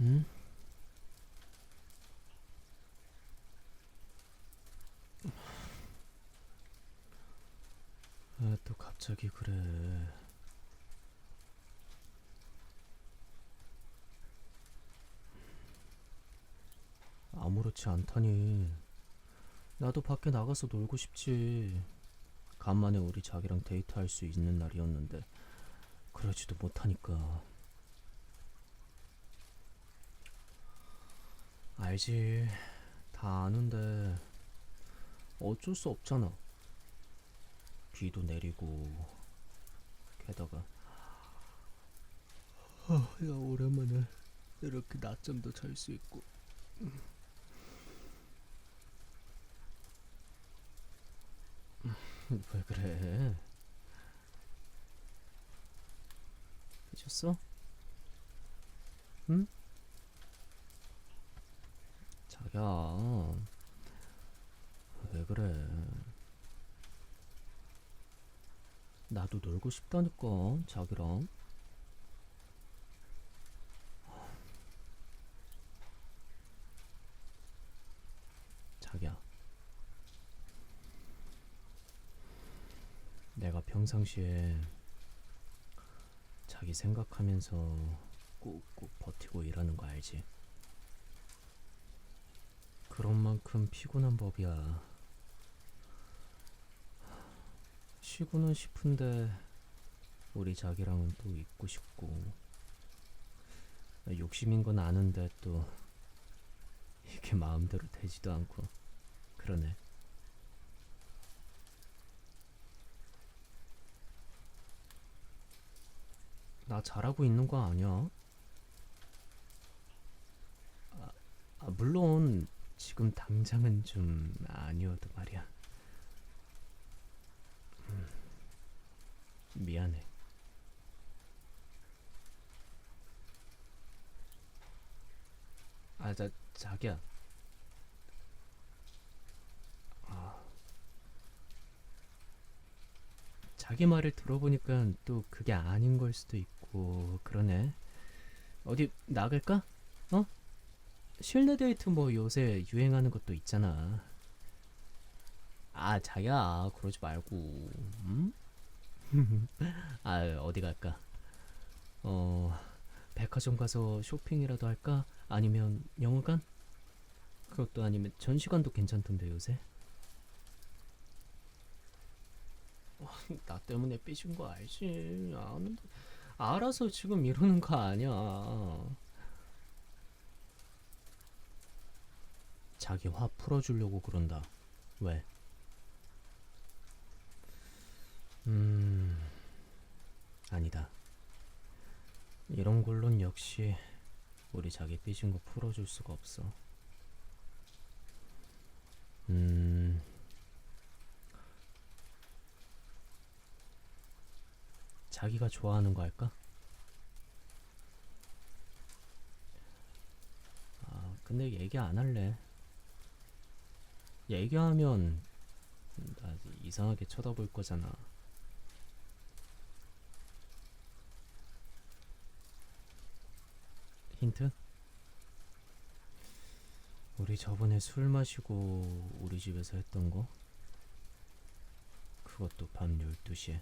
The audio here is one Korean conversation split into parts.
응? 왜 또 갑자기 그래? 아무렇지 않다니. 나도 밖에 나가서 놀고 싶지. 간만에 우리 자기랑 데이트할 수 있는 날이었는데 그러지도 못하니까. 알지. 다 아는데 어쩔 수 없잖아. 비도 내리고 게다가 아, 야 오랜만에 이렇게 낮잠도 잘 수 있고 왜 그래? 삐졌어? 응? 자기야 왜 그래? 나도 놀고 싶다니까 자기랑 자기야 내가 평상시에 자기 생각하면서 꾹꾹 버티고 일하는 거 알지? 그런 만큼 피곤한 법이야 쉬고는 싶은데 우리 자기랑은 또 있고 싶고 욕심인 건 아는데 또 이게 마음대로 되지도 않고 그러네. 나 잘하고 있는 거 아니야? 아, 아, 물론 지금 당장은 좀 아니어도 말이야. 미안해. 아, 자, 자기야. 아, 자기 말을 들어보니까 또 그게 아닌 걸 수도 있고 그러네. 어디 나갈까? 어? 실내 데이트 뭐 요새 유행하는 것도 있잖아. 아, 자기야, 그러지 말고. 음? 아, 어디 갈까? 어, 백화점 가서 쇼핑이라도 할까? 아니면 영화관? 그것도 아니면 전시관도 괜찮던데 요새. 어, 나 때문에 삐진 거 알지? 아는데 알아서 지금 이러는 거 아니야. 자기 화 풀어주려고 그런다. 왜? 음, 아니다. 이런 걸론 역시 우리 자기 삐진 거 풀어줄 수가 없어. 음, 자기가 좋아하는 거 할까? 아, 근데 얘기 안 할래. 얘기하면 나 이상하게 쳐다볼 거잖아. 힌트? 우리 저번에 술 마시고 우리 집에서 했던 거? 그것도 밤 12시에.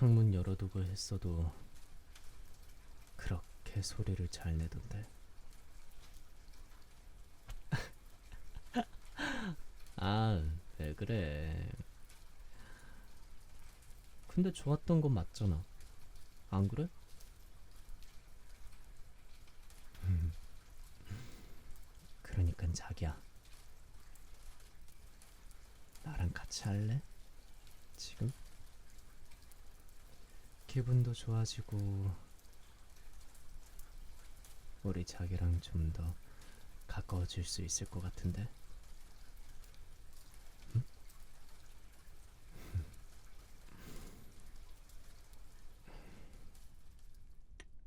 창문 열어두고 했어도 그렇게 소리를 잘 내던데. 아, 왜 그래. 근데 좋았던 건 맞잖아. 안 그래? 그러니까 자기야. 나랑 같이 할래? 지금? 기분도 좋아지고 우리 자기랑 좀 더 가까워질 수 있을 것 같은데.